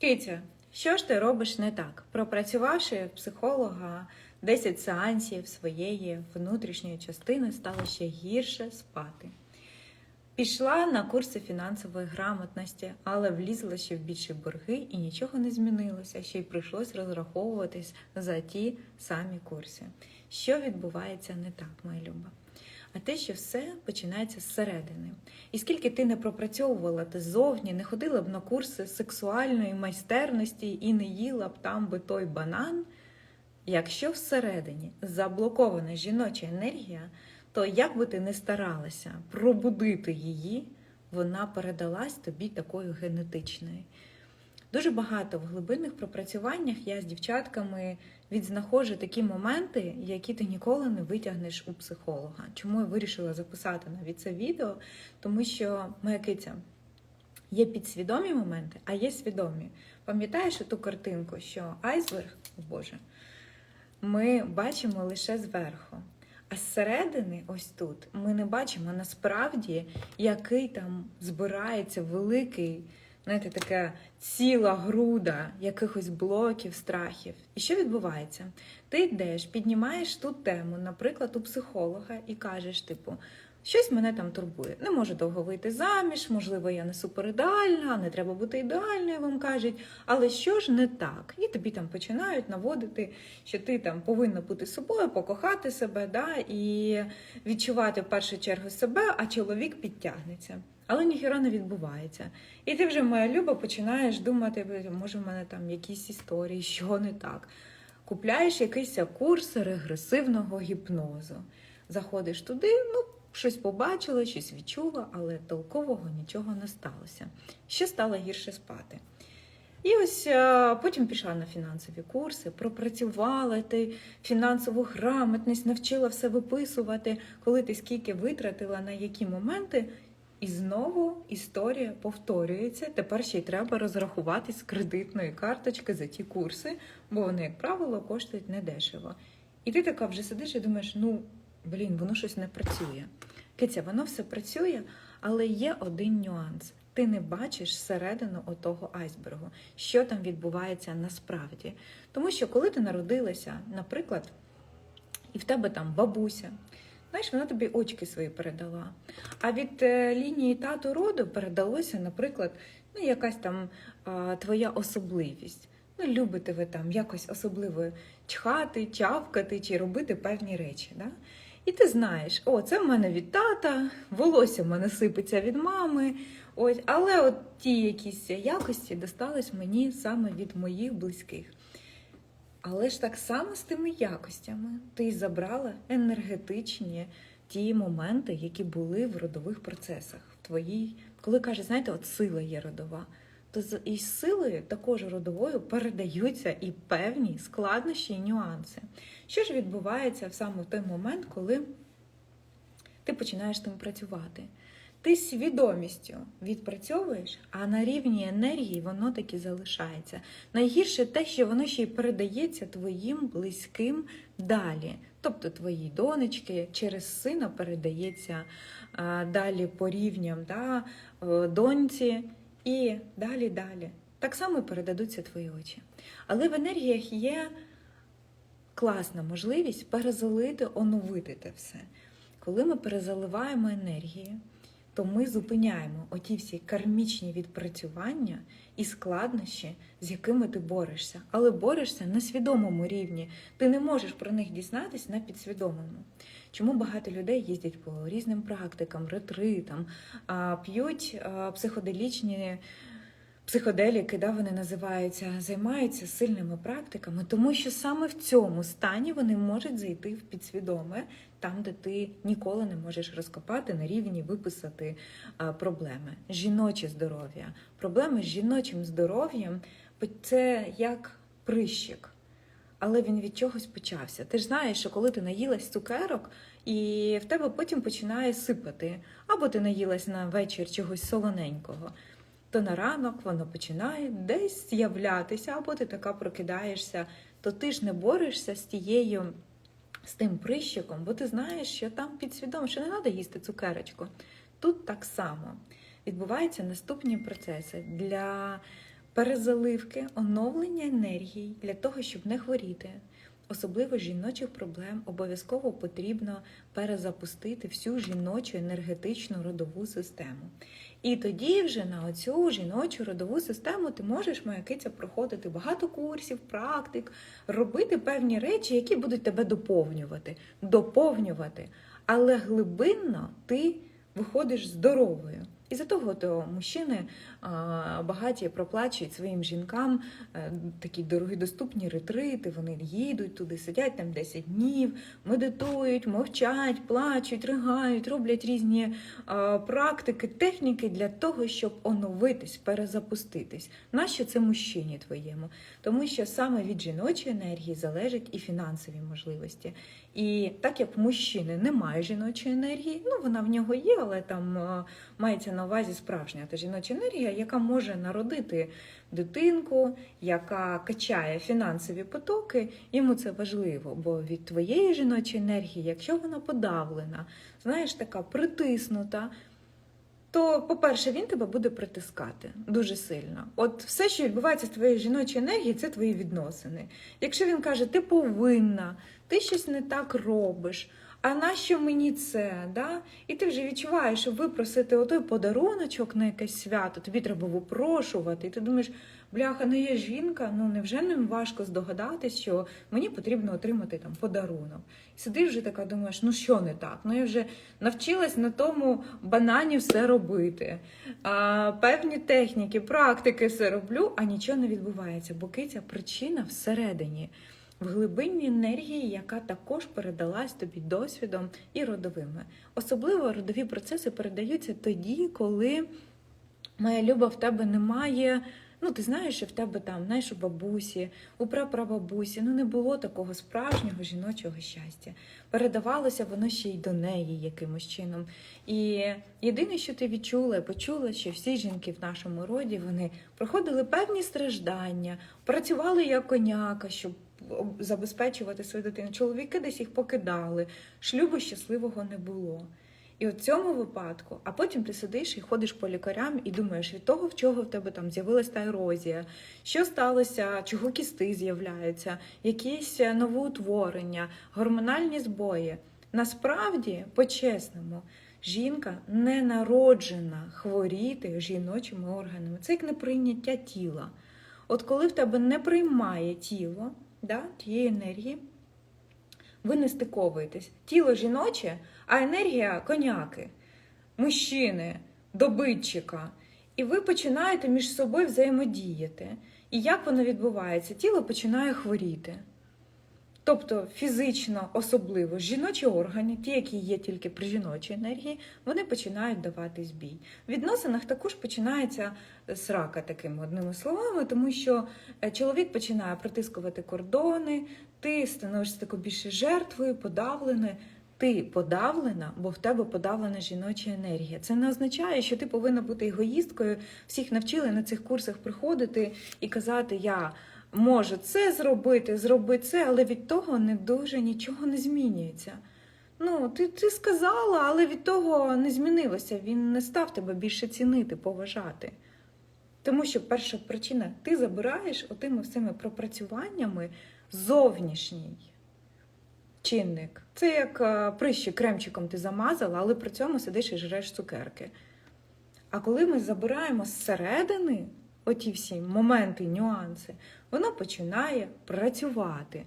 Киця, що ж ти робиш не так? Пропрацювавши психолога 10 сеансів своєї внутрішньої частини, стало ще гірше спати. Пішла на курси фінансової грамотності, але влізла ще в більші борги і нічого не змінилося. Ще й прийшлось розраховуватись за ті самі курси. Що відбувається не так, моя люба? А те, що все починається зсередини. І скільки ти не пропрацьовувала ти ззовні, не ходила б на курси сексуальної майстерності і не їла б там би той банан, якщо всередині заблокована жіноча енергія, то як би ти не старалася пробудити її, вона передалась тобі такою генетичною. Дуже багато в глибинних пропрацюваннях я з дівчатками відзнаходжу такі моменти, які ти ніколи не витягнеш у психолога. Чому я вирішила записати навіть це відео? Тому що моя киця є підсвідомі моменти, а є свідомі. Пам'ятаєш ту картинку, що айсберг, о Боже, ми бачимо лише зверху. А зсередини, ось тут, ми не бачимо насправді, який там збирається великий, знаєте, така ціла груда якихось блоків, страхів. І що відбувається? Ти йдеш, піднімаєш ту тему, наприклад, у психолога, і кажеш, типу, щось мене там турбує. Не можу довго вийти заміж, можливо, я не суперідеальна, не треба бути ідеальною, вам кажуть. Але що ж не так? І тобі там починають наводити, що ти там повинна бути собою, покохати себе, да, і відчувати в першу чергу себе, а чоловік підтягнеться. Але ніхіра не відбувається. І ти вже, моя люба, починаєш думати, може, в мене там якісь історії, що не так. Купляєш якийсь курс регресивного гіпнозу. Заходиш туди, ну, щось побачила, щось відчула, але толкового нічого не сталося. Ще стало гірше спати. І ось е, потім пішла на фінансові курси, пропрацювала ти фінансову грамотність, навчила все виписувати, коли ти скільки витратила на які моменти. І знову історія повторюється. Тепер ще й треба розрахуватись з кредитної карточки за ті курси, бо вони, як правило, коштують недешево. І ти така вже сидиш і думаєш, ну блін, воно щось не працює. Киця, воно все працює, але є один нюанс. Ти не бачиш середину отого айсбергу, що там відбувається насправді. Тому що коли ти народилася, наприклад, і в тебе там бабуся, знаєш, вона тобі очки свої передала. А від е, лінії тату роду передалося, наприклад, ну, якась там а, твоя особливість. Ну, любите ви там якось особливо чхати, чавкати чи робити певні речі. Да? І ти знаєш, о, це в мене від тата, волосся в мене сипеться від мами. Ось, але от ті якісь якості достались мені саме від моїх близьких. Але ж так само з тими якостями ти забрала енергетичні ті моменти, які були в родових процесах. В твоїй, коли каже, знаєте, от сила є родова, то з із силою також родовою передаються і певні складнощі і нюанси. Що ж відбувається саме в той момент, коли ти починаєш тим працювати? Ти свідомістю відпрацьовуєш, а на рівні енергії воно таки залишається. Найгірше те, що воно ще й передається твоїм близьким далі. Тобто твої донечки через сина передається далі по рівням да, доньці і далі далі. Так само передадуться твої очі. Але в енергіях є класна можливість перезалити, оновити те все. Коли ми перезаливаємо енергію, то ми зупиняємо оті всі кармічні відпрацювання і складнощі, з якими ти борешся. Але борешся на свідомому рівні. Ти не можеш про них дізнатися на підсвідомому. Чому багато людей їздять по різним практикам, ретритам, п'ють психоделічні психоделіки, да, вони називаються, займаються сильними практиками, тому що саме в цьому стані вони можуть зайти в підсвідоме, там, де ти ніколи не можеш розкопати на рівні виписати проблеми. Жіноче здоров'я. Проблеми з жіночим здоров'ям це як прищик. Але він від чогось почався. Ти ж знаєш, що коли ти наїлась цукерок, і в тебе потім починає сипати, або ти наїлась на вечір чогось солоненького, то на ранок воно починає десь з'являтися, або ти така прокидаєшся, то ти ж не борешся з тією, з тим прищиком, бо ти знаєш, що там підсвідомо, що не треба їсти цукерочку. Тут так само відбуваються наступні процеси. Для перезаливки, оновлення енергії для того, щоб не хворіти. Особливо жіночих проблем обов'язково потрібно перезапустити всю жіночу енергетичну родову систему. І тоді вже на оцю жіночу родову систему ти можеш, моя киця, проходити багато курсів, практик, робити певні речі, які будуть тебе доповнювати, доповнювати. Але глибинно ти виходиш здоровою. І за того то мужчини багаті проплачують своїм жінкам е, такі дорогі доступні ретрити. Вони їдуть туди, сидять там 10 днів, медитують, мовчать, плачуть, ригають, роблять різні практики, техніки для того, щоб оновитись, перезапуститись. Нащо це мужчині твоєму? Тому що саме від жіночої енергії залежать і фінансові можливості. І так як в мужчини немає жіночої енергії, ну вона в нього є, але там е, мається на увазі справжня та жіноча енергія, яка може народити дитинку, яка качає фінансові потоки. Йому це важливо, бо від твоєї жіночої енергії, якщо вона подавлена, знаєш, така притиснута. То, по-перше, він тебе буде притискати дуже сильно. От все, що відбувається з твоєю жіночою енергією, це твої відносини. Якщо він каже, ти повинна, ти щось не так робиш. А нащо мені це? Да? І ти вже відчуваєш, що випросити отой подаруночок на якесь свято, тобі треба випрошувати. І ти думаєш, бляха, ну я жінка, ну невже не важко здогадатись, що мені потрібно отримати там подарунок. І сидиш вже така, думаєш, ну що не так? Ну я вже навчилась на тому банані все робити. А, певні техніки, практики все роблю, а нічого не відбувається, бо киця причина всередині в глибинній енергії, яка також передалась тобі досвідом і родовими. Особливо родові процеси передаються тоді, коли моя люба в тебе немає. Ну, ти знаєш, що в тебе там, знаєш, у бабусі, у прапрабабусі, ну не було такого справжнього жіночого щастя. Передавалося воно ще й до неї якимось чином. І єдине, що ти відчула почула, що всі жінки в нашому роді вони проходили певні страждання, працювали як коняка, щоб забезпечувати свою дитину. Чоловіки десь їх покидали, шлюбу щасливого не було. І в цьому випадку, а потім ти сидиш і ходиш по лікарям і думаєш від того, в чого в тебе там з'явилася та ерозія, що сталося, чого кісти з'являються, якісь новоутворення, гормональні збої. Насправді, по-чесному, жінка не народжена хворіти жіночими органами. Це як неприйняття тіла. От коли в тебе не приймає тіло да, тієї енергії, ви не стиковуєтесь. Тіло жіноче, а енергія коняки, мужчини, добитчика. І ви починаєте між собою взаємодіяти. І як воно відбувається? Тіло починає хворіти. Тобто фізично особливо жіночі органи, ті, які є тільки при жіночій енергії, вони починають давати збій. В відносинах також починається срака такими одними словами, тому що е, чоловік починає протискувати кордони, ти становишся такою більше жертвою, подавленою. Ти подавлена, бо в тебе подавлена жіноча енергія. Це не означає, що ти повинна бути егоїсткою. Всіх навчили на цих курсах приходити і казати Я можу це зробити, зроби це, але від того не дуже нічого не змінюється. Ну, ти, ти сказала, але від того не змінилося. Він не став тебе більше цінити, поважати. Тому що перша причина ти забираєш отими всіми пропрацюваннями зовнішній чинник. Це як е, прищі кремчиком ти замазала, але при цьому сидиш і жреш цукерки. А коли ми забираємо зсередини оті всі моменти, нюанси, воно починає працювати.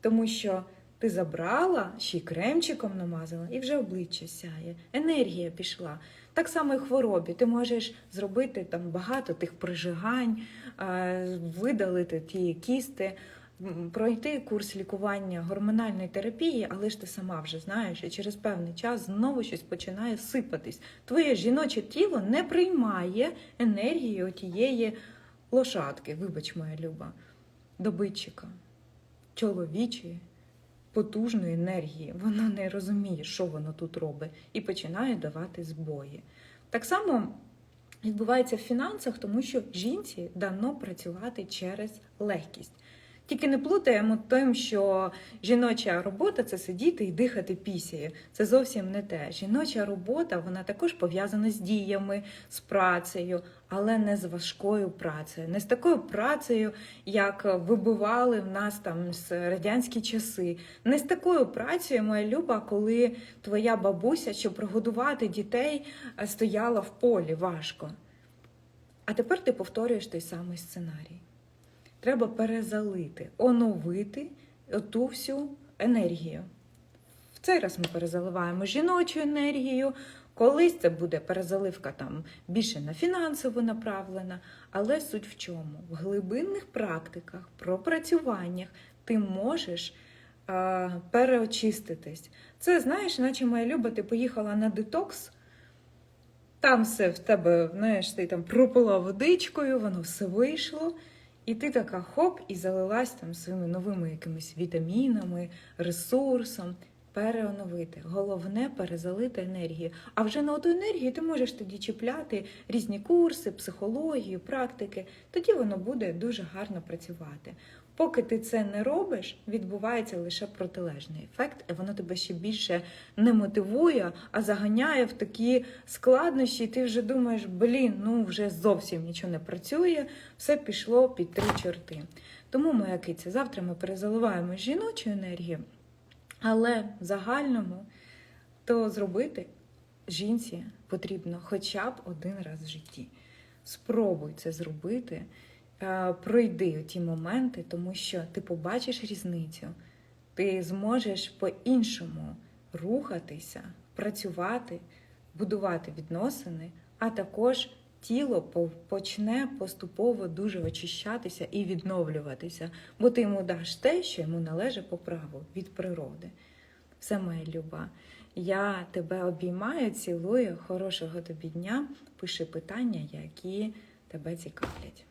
Тому що ти забрала, ще й кремчиком намазала, і вже обличчя сяє, енергія пішла. Так само і хворобі. Ти можеш зробити там багато тих прижигань, е, видалити ті кісти, пройти курс лікування гормональної терапії, але ж ти сама вже знаєш, і через певний час знову щось починає сипатись. Твоє жіноче тіло не приймає енергії отієї лошадки, вибач, моя люба, добитчика, чоловічої. Потужної енергії, вона не розуміє, що воно тут робить, і починає давати збої. Так само відбувається в фінансах, тому що жінці дано працювати через легкість. Тільки не плутаємо тим, що жіноча робота це сидіти і дихати пісією. Це зовсім не те. Жіноча робота вона також пов'язана з діями, з працею, але не з важкою працею, не з такою працею, як вибивали в нас там з радянські часи. Не з такою працею, моя люба, коли твоя бабуся, щоб прогодувати дітей, стояла в полі важко. А тепер ти повторюєш той самий сценарій. Треба перезалити, оновити ту всю енергію. В цей раз ми перезаливаємо жіночу енергію. Колись це буде перезаливка там більше на фінансово направлена, але суть в чому? В глибинних практиках, пропрацюваннях ти можеш е, переочиститись. Це знаєш, наче моя люба, ти поїхала на детокс. Там все в тебе, знаєш, ти там пропила водичкою, воно все вийшло. І ти така хоп, і залилась там своїми новими якимись вітамінами, ресурсом. Переоновити. Головне перезалити енергію. А вже на оту енергію ти можеш тоді чіпляти різні курси, психологію, практики. Тоді воно буде дуже гарно працювати. Поки ти це не робиш, відбувається лише протилежний ефект, і воно тебе ще більше не мотивує, а заганяє в такі складнощі. І ти вже думаєш, блін, ну вже зовсім нічого не працює, все пішло під три чорти. Тому, моя киця, завтра ми перезаливаємо жіночу енергію. Але в загальному то зробити жінці потрібно хоча б один раз в житті. Спробуй це зробити, е, пройди ті моменти, тому що ти побачиш різницю, ти зможеш по-іншому рухатися, працювати, будувати відносини, а також тіло по- почне поступово дуже очищатися і відновлюватися, бо ти йому даш те, що йому належить по праву від природи. Все, моя люба. Я тебе обіймаю, цілую. Хорошого тобі дня. Пиши питання, які тебе цікавлять.